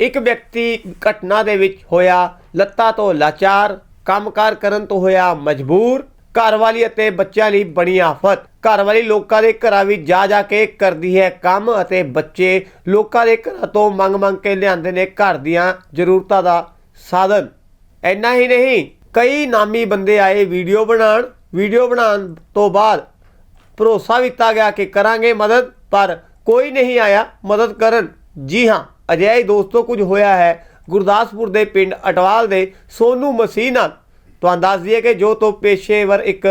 ਇੱਕ ਵਿਅਕਤੀ ਘਟਨਾ ਦੇ ਵਿੱਚ ਹੋਇਆ, ਲੱਤਾਂ ਤੋਂ ਲਾਚਾਰ, ਕੰਮਕਾਰ ਕਰਨ ਤੋਂ ਹੋਇਆ ਮਜਬੂਰ ਘਰਵਾਲੀ ਅਤੇ ਬੱਚਿਆਂ ਲਈ ਬਣੀ ਆਫਤ। ਘਰਵਾਲੀ ਲੋਕਾਂ ਦੇ ਘਰਾਂ ਵਿੱਚ ਜਾ ਜਾ ਕੇ ਕਰਦੀ ਹੈ ਕੰਮ ਅਤੇ ਬੱਚੇ ਲੋਕਾਂ ਦੇ ਘਰਾਂ ਤੋਂ ਮੰਗ ਮੰਗ ਕੇ ਲਿਆਉਂਦੇ ਨੇ ਘਰ ਦੀਆਂ ਜ਼ਰੂਰਤਾਂ ਦਾ ਸਾਧਨ। ਇੰਨਾ ਹੀ ਨਹੀਂ, ਕਈ ਨਾਮੀ ਬੰਦੇ ਆਏ ਵੀਡੀਓ ਬਣਾਉਣ। ਵੀਡੀਓ ਬਣਾਉਣ ਤੋਂ ਬਾਅਦ ਭਰੋਸਾ ਦਿੱਤਾ ਗਿਆ ਕਿ ਕਰਾਂਗੇ ਮਦਦ, ਪਰ ਕੋਈ ਨਹੀਂ ਆਇਆ ਮਦਦ ਕਰਨ। ਜੀ ਹਾਂ। ਅਜਿਹਾ ਹੀ ਦੋਸਤੋ, ਕੁਝ ਹੋਇਆ ਹੈ। ਗੁਰਦਾਸਪੁਰ ਦੇ ਪਿੰਡ ਅਟਵਾਲ ਦੇ ਸੋਨੂ ਮਸੀਹ ਨਾਲ। ਤੁਹਾਨੂੰ ਦੱਸ ਦਈਏ ਕਿ ਜੋ ਤੋਂ ਪੇਸ਼ੇਵਰ ਇੱਕ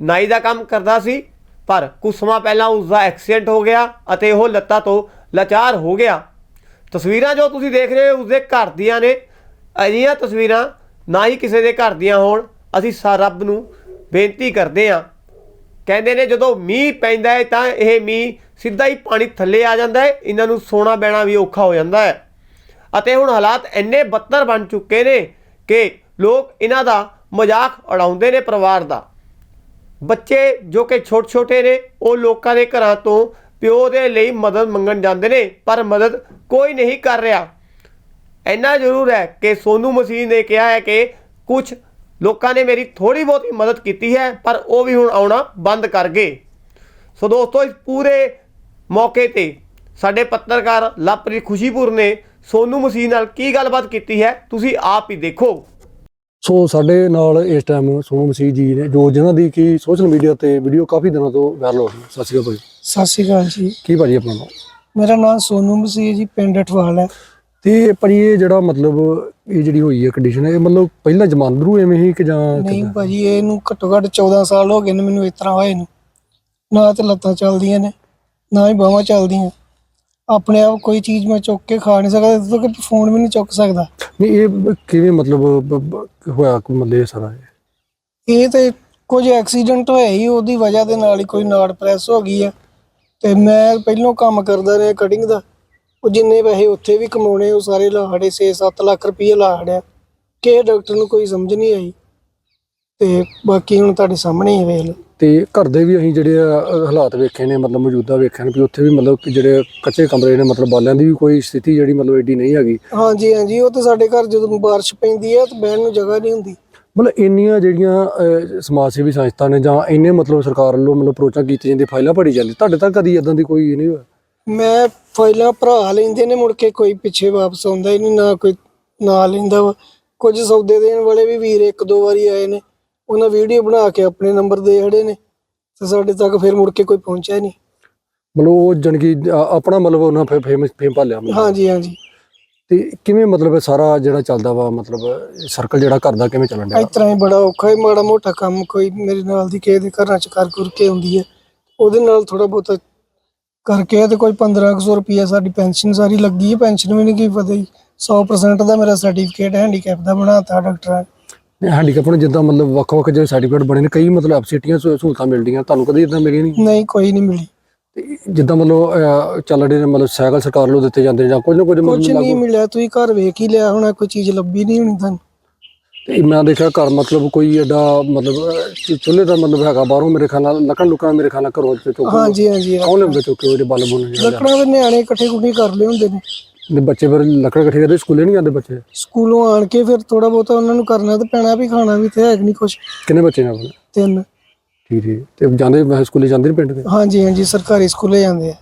ਨਾਈ ਦਾ ਕੰਮ ਕਰਦਾ ਸੀ, ਪਰ ਕੁਝ ਸਮਾਂ ਪਹਿਲਾਂ ਉਸ ਦਾ ਐਕਸੀਡੈਂਟ ਹੋ ਗਿਆ ਅਤੇ ਉਹ ਲੱਤਾਂ ਤੋਂ ਲਾਚਾਰ ਹੋ ਗਿਆ। ਤਸਵੀਰਾਂ ਜੋ ਤੁਸੀਂ ਦੇਖ ਰਹੇ ਹੋ, ਉਸਦੇ ਘਰ ਦੀਆਂ ਨੇ। ਅਜਿਹੀਆਂ ਤਸਵੀਰਾਂ ਨਾ ਹੀ ਕਿਸੇ ਦੇ ਘਰ ਦੀਆਂ ਹੋਣ। ਅਸੀਂ ਸਾ ਰੱਬ ਨੂੰ ਬੇਨਤੀ ਕਰਦੇ ਹਾਂ। ਕਹਿੰਦੇ ਨੇ ਜਦੋਂ ਮੀਂਹ ਪੈਂਦਾ ਹੈ ਤਾਂ ਇਹ ਮੀਂਹ ਸਿੱਧਾ ਹੀ ਪਾਣੀ ਥੱਲੇ ਆ ਜਾਂਦਾ ਹੈ, ਇਹਨਾਂ ਨੂੰ ਸੋਣਾ ਬੈਣਾ ਵੀ ਔਖਾ ਹੋ ਜਾਂਦਾ ਹੈ। ਅਤੇ ਹੁਣ ਹਾਲਾਤ ਇੰਨੇ ਬੱਤਰ ਬਣ ਚੁੱਕੇ ਨੇ ਕਿ ਲੋਕ ਇਹਨਾਂ ਦਾ ਮਜ਼ਾਕ ਉਡਾਉਂਦੇ ਨੇ ਪਰਿਵਾਰ ਦਾ। ਬੱਚੇ ਜੋ ਕਿ ਛੋਟੇ ਛੋਟੇ ਨੇ, ਉਹ ਲੋਕਾਂ ਦੇ ਘਰਾਂ ਤੋਂ ਪਿਓ ਦੇ ਲਈ ਮਦਦ ਮੰਗਣ ਜਾਂਦੇ ਨੇ, ਪਰ ਮਦਦ ਕੋਈ ਨਹੀਂ ਕਰ ਰਿਹਾ। ਇੰਨਾ ਜ਼ਰੂਰ ਹੈ ਕਿ ਸੋਨੂ ਮਸੀਹ ਨੇ ਕਿਹਾ ਹੈ ਕਿ ਕੁਝ ਲੋਕਾਂ ਨੇ ਮੇਰੀ ਥੋੜੀ ਬਹੁਤੀ ਮਦਦ ਕੀਤੀ ਹੈ, ਪਰ ਉਹ ਵੀ ਹੁਣ ਆਉਣਾ ਬੰਦ ਕਰ ਗਏ। ਸੋ ਦੋਸਤੋ, ਇਸ ਪੂਰੇ ਮੌਕੇ ਤੇ ਸਾਡੇ ਪੱਤਰਕਾਰ ਲਵਪ੍ਰੀਤ ਖੁਸ਼ੀਪੁਰ ਨੇ ਸੋਨੂ ਮਸੀਹ ਨਾਲ ਕੀ ਗੱਲਬਾਤ ਕੀਤੀ ਹੈ? ਤੁਸੀਂ ਆਪ ਹੀ ਦੇਖੋ। ਸੋ ਸਾਡੇ ਨਾਲ ਇਸ ਟਾਈਮ ਸੋਨੂ ਮਸੀਹ ਜੀ ਨੇ ਜੋ ਜਿਨ੍ਹਾਂ ਦੀ ਕੀ ਸੋਸ਼ਲ ਮੀਡੀਆ ਤੇ ਵੀਡੀਓ ਕਾਫੀ ਦਿਨਾਂ ਤੋਂ ਵਾਇਰਲ ਹੋ ਰਹੀ ਹੈ। ਸਤਿ ਸ਼੍ਰੀ ਅਕਾਲ ਭਾਈ ਸਤਿ ਸ਼੍ਰੀ ਅਕਾਲ ਜੀ। ਕੀ ਭਾਜੀ ਆਪਣਾ ਨਾਮ? ਮੇਰਾ ਨਾਮ ਸੋਨੂ ਮਸੀਹ ਜੀ ਪਿੰਡ ਅਠਵਾਲ ਹੈ। ਤੇ ਭਾਜੀ ਇਹ ਜਿਹੜਾ ਮਤਲਬ ਇਹ ਜਿਹੜੀ ਹੋਈ ਹੈ ਕੰਡੀਸ਼ਨ ਇਹ ਮਤਲਬ ਪਹਿਲਾਂ ਜਮਾਂਦਰੂ ਐਵੇਂ ਹੀ ਕਿ ਜਾਂ ਨਹੀਂ? ਭਾਜੀ ਇਹਨੂੰ ਘੱਟੋ ਘੱਟ 14 ਸਾਲ ਹੋ ਗਏ ਨੇ ਮੈਨੂੰ ਇਸ ਤਰ੍ਹਾਂ ਹੋਏ ਨੂੰ। ਨਾ ਤੇ ਲੱਤਾਂ ਚੱਲਦੀਆਂ ਨੇ। ਨਾ ਹੀ ਬਾਹਾਂ ਚੱਲਦੀਆਂ। ਆਪਣੇ ਆਪ ਕੋਈ ਚੀਜ਼ ਮੈਂ ਚੁੱਕ ਕੇ ਖਾ ਨਹੀਂ ਸਕਦਾ ਇੱਥੋਂ ਕਿ ਫੋਨ ਵੀ ਨਹੀਂ ਚੁੱਕ ਸਕਦਾ। ਨਹੀਂ ਇਹ ਬ- ਕਿਵੇਂ ਮਤਲਬ ਬ- ਬ- ਹੋਇਆ ਕਿ ਮਤਲਬ ਇਹ ਸਾਰਾ ਇਹ? ਇਹ ਤੇ ਕੁਝ ਐਕਸੀਡੈਂਟ ਹੋਇਆ ਹੀ ਉਹਦੀ ਵਜ੍ਹਾ ਦੇ ਨਾਲ ਹੀ ਕੋਈ ਨਾੜ ਪ੍ਰੈਸ ਹੋ ਗਈ ਹੈ ਤੇ ਮੈਂ ਪਹਿਲੋਂ ਕੰਮ ਕਰਦਾ ਰਿਹਾ ਕਟਿੰਗ ਦਾ। ਉਹ ਜਿੰਨੇ ਪੈਸੇ ਉੱਥੇ ਵੀ ਕਮਾਉਣੇ ਉਹ ਸਾਰੇ ਲਾਹੜੇ 6-7 ਲੱਖ ਰੁਪਏ ਲਾਹੜਿਆ। ਕਿ ਡਾਕਟਰ ਨੂੰ ਕੋਈ ਸਮਝ ਨਹੀਂ ਆਈ। ਤੇ ਬਾਕੀ ਹੁਣ ਤੁਹਾਡੇ ਸਾਹਮਣੇ ਹੀ ਵੇਖ ਲਓ। ਤੇ ਘਰ ਦੇ ਵੀ ਅਸੀਂ ਜਿਹੜੇ ਆ, ਅ, ਹਾਲਾਤ ਵੇਖੇ ਨੇ ਮਤਲਬ ਮੌਜੂਦਾ ਵੇਖੇ ਨੇ ਵੀ ਉੱਥੇ ਵੀ ਮਤਲਬ ਕਿ ਜਿਹੜੇ ਕੱਚੇ ਕਮਰੇ ਨੇ ਮਤਲਬ ਬਾਲਿਆਂ ਦੀ ਵੀ ਕੋਈ ਸਥਿਤੀ ਜਿਹੜੀ ਮਤਲਬ ਐਡੀ ਨਹੀਂ ਹੈਗੀ। ਹਾਂਜੀ ਹਾਂਜੀ ਉਹ ਤੇ ਸਾਡੇ ਘਰ ਜਦੋਂ ਬਾਰਿਸ਼ ਪੈਂਦੀ ਹੈ ਤੇ ਬਹਿਣ ਨੂੰ ਜਗ੍ਹਾ ਨਹੀਂ ਹੁੰਦੀ। ਮਤਲਬ ਇੰਨੀਆਂ ਜਿਹੜੀਆਂ ਸਮਾਜ ਸੇਵੀ ਸੰਸਥਾ ਨੇ ਜਾਂ ਇੰਨੇ ਮਤਲਬ ਸਰਕਾਰ ਵੱਲੋਂ ਮਤਲਬ ਅਪਰੋਚਾਂ ਕੀਤੀਆਂ ਜਾਂਦੀਆਂ ਫਾਈਲਾਂ ਭਰੀ ਜਾਂਦੀ ਤੁਹਾਡੇ ਤੱਕ ਕਦੀ ਇਦਾਂ ਦੀ ਕੋਈ ਨਹੀਂ ਹੋਇਆ? ਮੈਂ ਫਾਈਲਾਂ ਭਰਾ ਲੈਂਦੇ ਨੇ ਮੁੜ ਕੇ ਕੋਈ ਪਿੱਛੇ ਵਾਪਸ ਆਉਂਦਾ ਹੀ ਨਹੀਂ ਨਾ ਕੋਈ ਨਾ ਲੈਂਦਾ ਵਾ। ਕੁਝ ਸੌਦੇ ਦੇਣ ਵਾਲੇ ਵੀ ਵੀਰ ਇੱਕ ਦੋ ਵਾਰੀ ਆਏ ਨੇ। ਉਹਨਾਂ ਵੀਡੀਓ ਬਣਾ ਕੇ ਆਪਣੇ ਨੰਬਰ ਦੇ ਖੜੇ ਨੇ ਤੇ ਸਾਡੇ ਤੱਕ ਫਿਰ ਮੁੜ ਕੇ ਕੋਈ ਪਹੁੰਚਿਆ ਹੀ ਨਹੀਂ। ਮਤਲਬ ਉਹ ਜਾਣੀ ਕਿ ਆ- ਆਪਣਾ ਮਤਲਬ ਉਹਨਾਂ ਫੇ ਫੇਮਸ ਫੇਮ ਭਾਲਿਆ ਮਤਲਬ। ਹਾਂਜੀ ਹਾਂਜੀ। ਤੇ ਕਿਵੇਂ ਮਤਲਬ ਸਾਰਾ ਜਿਹੜਾ ਚੱਲਦਾ ਵਾ ਮਤਲਬ ਸਰਕਲ ਜਿਹੜਾ ਘਰ ਦਾ ਕਿਵੇਂ ਚੱਲਣ ਇਸ ਡਿਆ ਤਰ੍ਹਾਂ ਹੀ ਬੜਾ ਔਖਾ ਹੈ ਮਾੜਾ ਮੋਟਾ ਕੰਮ ਕੋਈ ਮੇਰੇ ਨਾਲ ਦੀ ਕਿਸੇ ਦੇ ਘਰਾਂ ਚ ਕਰ ਕੁਰ ਕੇ ਆਉਂਦੀ ਹੈ। ਉਹਦੇ ਨਾਲ ਥੋੜਾ ਬਹੁਤਾ ਕਰਕੇ ਤੇ ਕੋਈ 1500 ਰੁਪਈਆ ਸਾਡੀ ਪੈਨਸ਼ਨ ਸਾਰੀ ਲੱਗੀ ਹੈ ਪੈਨਸ਼ਨ ਵੀ ਨਹੀਂ ਕੀ ਪਤਾ ਹੀ 100% ਦਾ ਮੇਰਾ ਸਰਟੀਫਿਕੇਟ ਹੈਂਡੀਕੈਪ ਦਾ ਬਣਾਤਾ ਡਾਕਟਰਾਂ ਹੈਂਡੀਕੈਪ ਨੂੰ ਜਿੱਦਾਂ ਮਤਲਬ ਵੱਖ-ਵੱਖ ਜਿਹੜੇ ਸਰਟੀਫਿਕੇਟ ਬਣੇ ਨੇ ਕਈ ਮਤਲਬ ਐਬਸਿਟੀਆਂ ਸਹੂਲਤਾਂ ਮਿਲਦੀਆਂ ਤੁਹਾਨੂੰ ਕਦੀ ਇਦਾਂ ਮਿਲੀ ਨਹੀਂ? ਨਹੀਂ ਕੋਈ ਨਹੀਂ ਮਿਲੀ। ਤੇ ਜਿੱਦਾਂ ਮਤਲਬ ਅਹ, ਚੱਲ ਰਹੇ ਨੇ ਮਤਲਬ ਸਾਈਕਲ ਸਰਕਾਰ ਵੱਲੋਂ ਦਿੱਤੇ ਜਾਂਦੇ ਨੇ ਜਾਂ ਕੁਝ ਨਾ ਕੁਝ ਕੁਝ ਮਤਲਬ ਨਹੀਂ ਮਿਲਿਆ ਤੁਸੀਂ ਘਰ ਵੇਖ ਹੀ ਲਿਆ ਹੋਣਾ ਕੋਈ ਚੀਜ਼ ਲੱਭੀ ਨਹੀਂ ਹੋਣੀ ਤੁਹਾਨੂੰ। ਤੇ ਮੈਂ ਦੇਖਿਆ ਘਰ ਮਤਲਬ ਕੋਈ ਐਡਾ ਮਤਲਬ ਅਹ, ਚੁ- ਚੁੱਲ੍ਹੇ ਦਾ ਮਤਲਬ ਹੈਗਾ ਬਾਹਰੋਂ ਮੇਰੇ ਖਿਆਲ ਨਾਲ ਲੱਕੜ ਲੁਕਣ ਮੇਰੇ ਨਾਲ ਘਰੋਂ ਚੁੱਕ ਹਾਂਜੀ ਹਾਂਜੀ ਕੌਣ ਲਿਆਉਂਦਾ ਚੁੱਕ ਕੇ ਉਹ ਜਿਹੜੇ ਬਲ ਬੁਲ ਜਿਹੜੇ ਲੱਕੜਾਂ ਦੇ ਨਿਆਣੇ ਇਕੱਠੇ ਕੁੱਠੇ ਕਰ ਲਏ ਹੁੰਦੇ ਨੇ। ਦੇ ਬੱਚੇ ਫਿਰ ਲੱਕੜ ਇਕੱਠੇ ਕਰਦੇ ਸਕੂਲੇ ਨਹੀਂ ਜਾਂਦੇ ਬੱਚੇ? ਸਕੂਲੋਂ ਆਣ ਕੇ ਫਿਰ ਥੋੜਾ ਬਹੁਤਾ ਉਹਨਾਂ ਨੂੰ ਕਰਨਾ ਤੇ ਪੈਣਾ ਵੀ ਖਾਣਾ ਵੀ ਤੇ ਹੈ ਨਹੀਂ ਕੁਝ ਕਿੰਨੇ ਬੱਚੇ ਨੇ ਆਪਣੇ? ਤਿੰਨ। ਠੀਕ ਠੀਕ। ਤੇ ਜਾਂਦੇ ਵੈਸੇ ਸਕੂਲੇ ਜਾਂਦੇ ਨੇ ਪਿੰਡ ਦੇ? ਹਾਂਜੀ ਹਾਂਜੀ ਸਰਕਾਰੀ ਸਕੂਲੇ ਜਾਂਦੇ ਆ।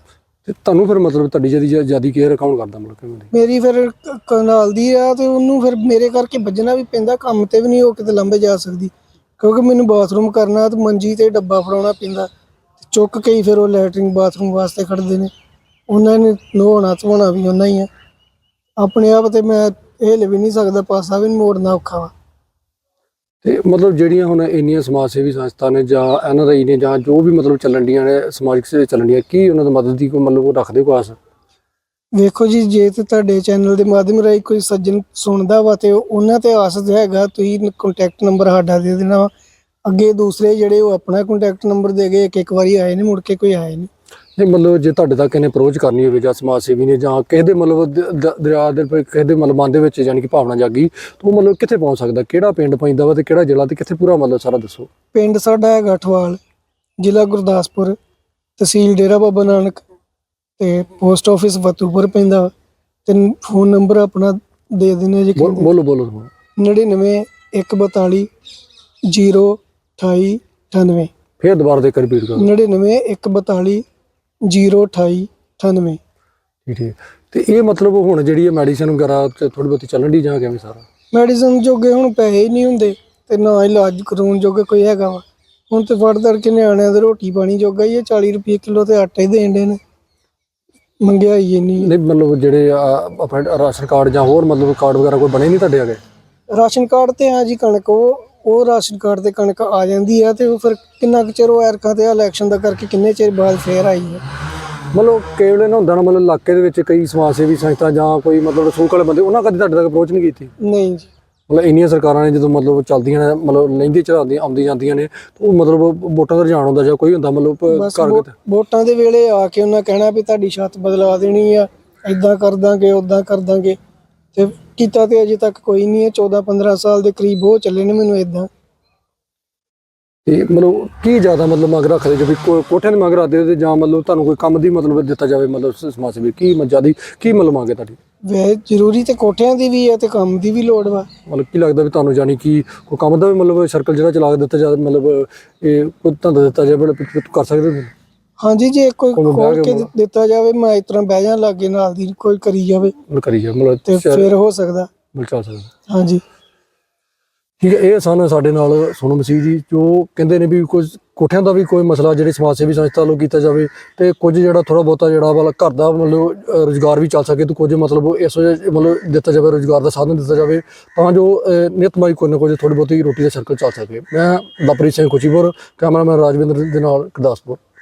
ਤੇ ਤੁਹਾਨੂੰ ਫਿਰ ਮਤਲਬ ਤੁਹਾਡੀ ਜਿਆਦੀ ਜਿਆਦੀ ਕੇਅਰ ਕੌਣ ਕਰਦਾ ਮਤਲਬ ਦੀ? ਮੇਰੀ ਫਿਰ ਕ- ਕਨਾਲ ਦੀ ਆ ਤੇ ਉਹਨੂੰ ਫਿਰ ਮੇਰੇ ਕਰਕੇ ਵੱਜਣਾ ਵੀ ਪੈਂਦਾ ਕੰਮ ਤੇ ਵੀ ਨਹੀਂ ਉਹ ਕਿਤੇ ਲੰਬੇ ਜਾ ਸਕਦੀ। ਕਿਉਂਕਿ ਮੈਨੂੰ ਬਾਥਰੂਮ ਕਰਨਾ ਤੇ ਮੰਜੀ ਤੇ ਡੱਬਾ ਫੜਾਉਣਾ ਪੈਂਦਾ। ਤੇ ਚੁੱਕ ਕੇ ਹੀ ਫਿਰ ਉਹ ਲੈਟਰਿੰਗ ਬਾਥਰੂਮ ਵਾਸਤੇ ਖੜਦੇ ਨੇ। ਉਹਨਾਂ ਨੇ ਨਹਾਉਣਾ ਧੋਣਾ ਵੀ ਉਹਨਾਂ ਹੀ ਆ। ਆਪਣੇ ਆਪ ਤੇ ਮੈਂ ਹਿੱਲ ਵੀ ਨਹੀਂ ਸਕਦਾ ਪਾਸਾ ਵੀ ਮੋੜਨਾ ਔਖਾ ਵਾ। ਤੇ ਮਤਲਬ ਜਿਹੜੀਆਂ ਹੁਣ ਇੰਨੀਆਂ ਸਮਾਜ ਸੇਵੀ ਸੰਸਥਾ ਨੇ ਜਾਂ ਐਨਆਰਆਈ ਨੇ ਜਾਂ ਜੋ ਵੀ ਮਤਲਬ ਚੱਲਣ ਡੀਆਂ ਨੇ ਸਮਾਜਿਕ ਸੇ ਚੱਲਣ ਡੀਆਂ ਕੀ ਉਹਨਾਂ ਦੀ ਮਦਦ ਦੀ ਕੋਈ ਮਤਲਬ ਉਹ ਰੱਖਦੇ ਕੋਈ ਆਸ? ਵੇਖੋ ਜੀ ਜੇ ਤੇ ਤੁਹਾਡੇ ਚੈਨਲ ਦੇ ਮਾਧਿਅਮ ਰਾਹੀਂ ਕੋਈ ਸੱਜਣ ਸੁਣਦਾ ਵਾ ਤੇ ਉਹਨਾਂ ਤੇ ਆਸ ਹੈਗਾ ਤੁਸੀਂ ਕੰਟੈਕਟ ਨੰਬਰ ਸਾਡਾ ਦੇ ਦੇਣਾ ਵਾ। ਅੱਗੇ ਦੂਸਰੇ ਜਿਹੜੇ ਉਹ ਆਪਣਾ ਕੰਟੈਕਟ ਨੰਬਰ ਦੇ ਗਏ ਇੱਕ ਇੱਕ ਵਾਰੀ ਆਏ ਨੇ ਮੁੜ ਕੇ ਕੋਈ ਆਏ ਨਹੀਂ। ਨਹੀਂ ਮਤਲਬ ਜੇ ਤੁਹਾਡੇ ਤੱਕ ਇਹਨੇ ਅਪਰੋਚ ਕਰਨੀ ਹੋਵੇ ਜਾਂ ਸਮਾਜ ਸੇਵੀ ਨੇ ਜਾਂ ਕਿਸੇ ਦੇ ਮਤਲਬ ਦ- ਦਰਿਆ ਦੇ ਉੱਪਰ ਕਿਸੇ ਦੇ ਮਤਲਬ ਮਨ ਦੇ ਵਿੱਚ ਯਾਨੀ ਕਿ ਭਾਵਨਾ ਜਾਗੀ ਤਾਂ ਉਹ ਮਤਲਬ ਕਿੱਥੇ ਪਹੁੰਚ ਸਕਦਾ? ਕਿਹੜਾ ਪਿੰਡ ਪੈਂਦਾ ਵਾ ਤੇ ਕਿਹੜਾ ਜ਼ਿਲ੍ਹਾ ਤੇ ਕਿੱਥੇ ਪੂਰਾ ਮਤਲਬ ਸਾਰਾ ਦੱਸੋ? ਪਿੰਡ ਸਾਡਾ ਹੈਗਾ ਅਠਵਾਲ ਜ਼ਿਲ੍ਹਾ ਗੁਰਦਾਸਪੁਰ ਤਹਿਸੀਲ ਡੇਰਾ ਬਾਬਾ ਨਾਨਕ ਤੇ ਪੋਸਟ ਆਫਿਸ ਫਤੂਪੁਰ ਪੈਂਦਾ ਵਾ। ਤੇ ਫੋਨ ਨੰਬਰ ਆਪਣਾ ਦੇ ਦਿੰਦੇ ਜੀ। ਬੋਲ- ਬੋਲੋ ਬੋਲੋ 99 142 028 98 ਫੇਰ ਦੁਬਾਰਾ ਦੇ ਕਰ ਰਿਪੀਟ ਕਰੋ। 99 142 028 98 ਠੀਕ ਹੈ ਤੇ ਇਹ ਮਤਲਬ ਹੁਣ ਜਿਹੜੀ ਇਹ ਮੈਡੀਸਨ ਵਗੈਰਾ ਤੇ ਥੋੜੀ ਬਹੁਤੀ ਚੱਲਣ ਦੀ ਜਾਂ ਕਿਵੇਂ ਸਾਰਾ? ਮੈਡੀਸਨ ਜੋਗੇ ਹੁਣ ਪੈਸੇ ਹੀ ਨਹੀਂ ਹੁੰਦੇ ਤੇ ਨਾ ਇਲਾਜ ਕਰਾਉਣ ਜੋਗੇ ਕੋਈ ਹੈਗਾ ਵਾ। ਹੁਣ ਤੇ ਫੜ ਤੜ ਕੇ ਨਿਆਣਿਆਂ ਦੇ ਰੋਟੀ ਪਾਣੀ ਜੋਗਾ ਹੀ ਇਹ 40 ਰੁਪਏ ਕਿਲੋ ਤੇ ਆਟਾ ਹੀ ਦੇਣ ਦੇ ਨੇ। ਮੰਗਿਆਈ ਇੰਨੀ ਹੈ। ਨਹੀਂ ਮਤਲਬ ਜਿਹੜੇ ਆਪਣੇ ਰਾਸ਼ਨ ਕਾਰਡ ਜਾਂ ਹੋਰ ਮਤਲਬ ਕਾਰਡ ਵਗੈਰਾ ਕੋਈ ਬਣੇ ਨਹੀਂ ਤੁਹਾਡੇ ਆਗੇ ਰਾਸ਼ਨ ਕਾਰਡ ਤੇ ਆ ਜੀ ਕਣਕ ਉਹ ਉਹ ਰਾਸ਼ਨ ਕਾਰਡ ਤੇ ਕਣਕ ਆ ਜਾਂਦੀ ਆ ਤੇ ਉਹ ਫਿਰ ਕਿੰਨਾ ਕੁ ਚਿਰ ਉਹ ਐਰਕਾਂ ਤੇ ਇਲੈਕਸ਼ਨ ਦਾ ਕਰਕੇ ਕਿੰਨੇ ਚਿਰ ਬਾਅਦ ਫੇਰ ਆਈ ਹੈ ਮਤਲਬ ਕੇਵਲੇ ਨਾ ਹੁੰਦਾ ਨਾ ਮਤਲਬ ਇਲਾਕੇ ਦੇ ਵਿੱਚ ਕਈ ਸਮਾਜ ਸੇਵੀ ਸੰਸਥਾ ਜਾਂ ਕੋਈ ਮਤਲਬ ਰਸੂਖ ਵਾਲੇ ਬੰਦੇ ਉਹਨਾਂ ਕਦੇ ਤੁਹਾਡੇ ਤੱਕ ਅਪਰੋਚ ਨਹੀਂ ਕੀਤੀ? ਨਹੀਂ ਜੀ। ਮਤਲਬ ਇੰਨੀਆਂ ਸਰਕਾਰਾਂ ਨੇ ਜਦੋਂ ਮਤਲਬ ਚੱਲਦੀਆਂ ਨੇ ਮਤਲਬ ਲੈਂਦੀ ਚੜਾਉਂਦੀਆਂ ਆਉਂਦੀ ਜਾਂਦੀਆਂ ਨੇ ਉਹ ਮਤਲਬ ਵੋਟਾਂ ਦਾ ਰੁਝਾਨ ਹੁੰਦਾ ਜਾਂ ਕੋਈ ਹੁੰਦਾ ਮਤਲਬ ਬਸ ਵੋ- ਵੋਟਾਂ ਦੇ ਵੇਲੇ ਆ ਕੇ ਉਹਨਾਂ ਕਹਿਣਾ ਵੀ ਤੁਹਾਡੀ ਛੱਤ ਬਦਲਾ ਦੇਣੀ ਆ ਇਦਾਂ ਕਰ ਦਾਂਗੇ ਉਦਾਂ ਕਰ ਦਾਂਗੇ। ਤੇ ਕੀਤਾ ਤੇ ਅਜੇ ਤੱਕ ਕੋਈ ਨਹੀਂ ਹੈ। 14 15 ਸਾਲ ਦੇ ਕਰੀਬ ਹੋ ਚੱਲੇ ਨੇ ਮੈਨੂੰ ਇਦਾਂ ਤੇ ਮਤਲਬ ਕੀ ਜ਼ਿਆਦਾ ਮਤਲਬ ਮੰਗ ਰੱਖਦੇ ਜੋ ਵੀ ਕੋ- ਕੋਠਿਆਂ ਦੀ ਮੰਗ ਰੱਖਦੇ ਹੋ ਤੇ ਜਾਂ ਮਤਲਬ ਤੁਹਾਨੂੰ ਕੋਈ ਕੰਮ ਦੀ ਮਤਲਬ ਦਿੱਤਾ ਜਾਵੇ ਮਤਲਬ ਸ- ਸਮਾਜ ਸੇਵੀ ਕੀ ਮਜਾਦੀ ਕੀ ਮਤਲਬ ਮੰਗੇ ਤੁਹਾਡੀ? ਵੈਸੇ ਜ਼ਰੂਰੀ ਤੇ ਕੋਠਿਆਂ ਦੀ ਵੀ ਹੈ ਤੇ ਕੰਮ ਦੀ ਵੀ ਲੋੜ ਵਾ। ਮਤਲਬ ਕੀ ਲੱਗਦਾ ਵੀ ਤੁਹਾਨੂੰ ਜਾਨੀ ਕਿ ਕੋਈ ਕੰਮ ਦਾ ਵੀ ਮਤਲਬ ਸਰਕਲ ਜਿਹੜਾ ਚਲਾ ਕੇ ਦਿੱਤਾ ਜਾਵੇ ਮਤਲਬ ਇਹ ਕੋਈ ਧੰਦਾ ਦਿੱਤਾ ਜਾਵੇ ਮਤਲਬ ਵੀ ਕਰ ਸਕਦੇ ਹੋ? ਹਾਂਜੀ ਜੇ ਕੋਈ ਉਹਨੂੰ ਬਹਿ ਖੋਲ ਕੇ ਕੇ ਮਤਲਬ- ਦਿੱਤਾ ਜਾਵੇ ਮੈਂ ਇਸ ਤਰ੍ਹਾਂ ਬਹਿ ਜਾ ਲਾਗੇ ਨਾਲ ਦੀ ਕੋਈ ਕਰੀ ਜਾਵੇ। ਮਤਲਬ ਕਰੀ ਜਾ ਮਤਲਬ ਤੇ ਫਿਰ ਹੋ ਸਕਦਾ। ਚੱਲ। ਸਕਦਾ ਹਾਂਜੀ। ਠੀਕ ਹੈ ਇਹ ਸਨ ਸਾਡੇ ਨਾਲ ਸੋਨੂ ਮਸੀਹ ਜੀ ਜੋ ਕਹਿੰਦੇ ਨੇ ਵੀ ਕੁਝ ਕੋਠਿਆਂ ਦਾ ਵੀ ਕੋਈ ਮਸਲਾ ਜਿਹੜੇ ਸਮਾਜ ਸੇਵੀ ਸੰਸਥਾ ਵੱਲੋਂ ਕੀਤਾ ਜਾਵੇ ਤੇ ਕੁਝ ਜਿਹੜਾ ਥੋੜਾ ਬਹੁਤਾ ਜਿਹੜਾ ਵਾਲਾ ਘਰ ਦਾ ਮਤਲਬ ਅ, ਰੁਜ਼ਗਾਰ ਵੀ ਚੱਲ ਸਕੇ ਤੇ ਕੁਝ ਮਤਲਬ ਇਸ ਵਜ੍ਹਾ ਮਤਲਬ ਦਿੱਤਾ ਜਾਵੇ ਰੁਜ਼ਗਾਰ ਦਾ ਸਾਧਨ ਦਿੱਤਾ ਜਾਵੇ ਤਾਂ ਜੋ ਅ, ਨਿਤਮਾਈ ਕੋਈ ਨਾ ਕੋਈ ਥੋੜੀ ਬਹੁਤੀ ਰੋਟੀ ਦਾ ਸਰਕਲ ਚੱਲ ਸਕੇ। ਮੈਂ ਲਵਪ੍ਰੀਤ ਸਿੰਘ ਖੁਸ਼ੀਪੁਰ ਕੈਮਰਾਮੈਨ ਰਾਜਵਿੰਦਰ ਦੇ ਨਾਲ ਗੁਰਦਾਸਪੁਰ।